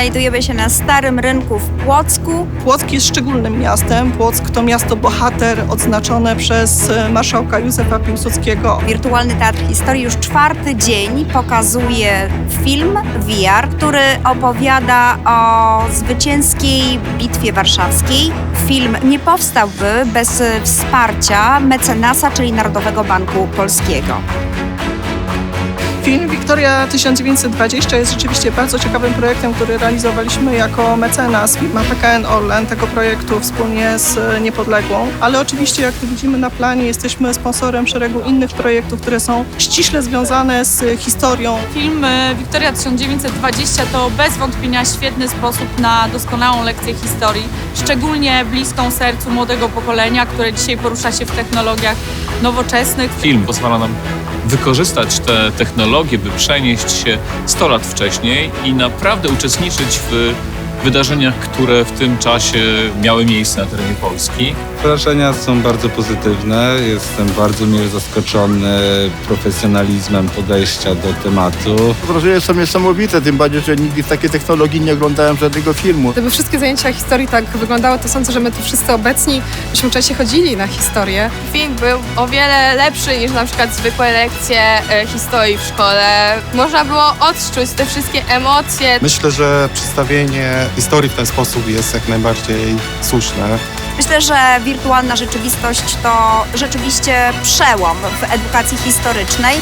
Znajdujemy się na Starym Rynku w Płocku. Płock jest szczególnym miastem. Płock to miasto bohater odznaczone przez e, marszałka Józefa Piłsudskiego. Wirtualny Teatr Historii już czwarty dzień pokazuje film VR, który opowiada o zwycięskiej bitwie warszawskiej. Film nie powstałby bez wsparcia mecenasa, czyli Narodowego Banku Polskiego. Wiktoria 1920 jest rzeczywiście bardzo ciekawym projektem, który realizowaliśmy jako mecenas firma PKN Orlen tego projektu wspólnie z Niepodległą. Ale oczywiście, jak tu widzimy na planie, jesteśmy sponsorem szeregu innych projektów, które są ściśle związane z historią Film e, Wiktoria 1920 to bez wątpienia świetny sposób na doskonałą lekcję historii, szczególnie bliską sercu młodego pokolenia, które dzisiaj porusza się w technologiach nowoczesnych. Film pozwala nam wykorzystać te technologie, by przenieść się 100 lat wcześniej i naprawdę uczestniczyć w wydarzeniach, które w tym czasie miały miejsce na terenie Polski. Wrażenia są bardzo pozytywne. Jestem bardzo mile zaskoczony profesjonalizmem podejścia do tematu. Wrażenia są niesamowite, tym bardziej, że nigdy w takiej technologii nie oglądałem żadnego filmu. Gdyby wszystkie zajęcia historii tak wyglądały, to sądzę, że my tu wszyscy obecni byśmy częściej chodzili na historię. Film był o wiele lepszy niż na przykład zwykłe lekcje e, historii w szkole. Można było odczuć te wszystkie emocje. Myślę, że przedstawienie historii w ten sposób jest jak najbardziej słuszne. Myślę, że wirtualna rzeczywistość to rzeczywiście przełom w edukacji historycznej.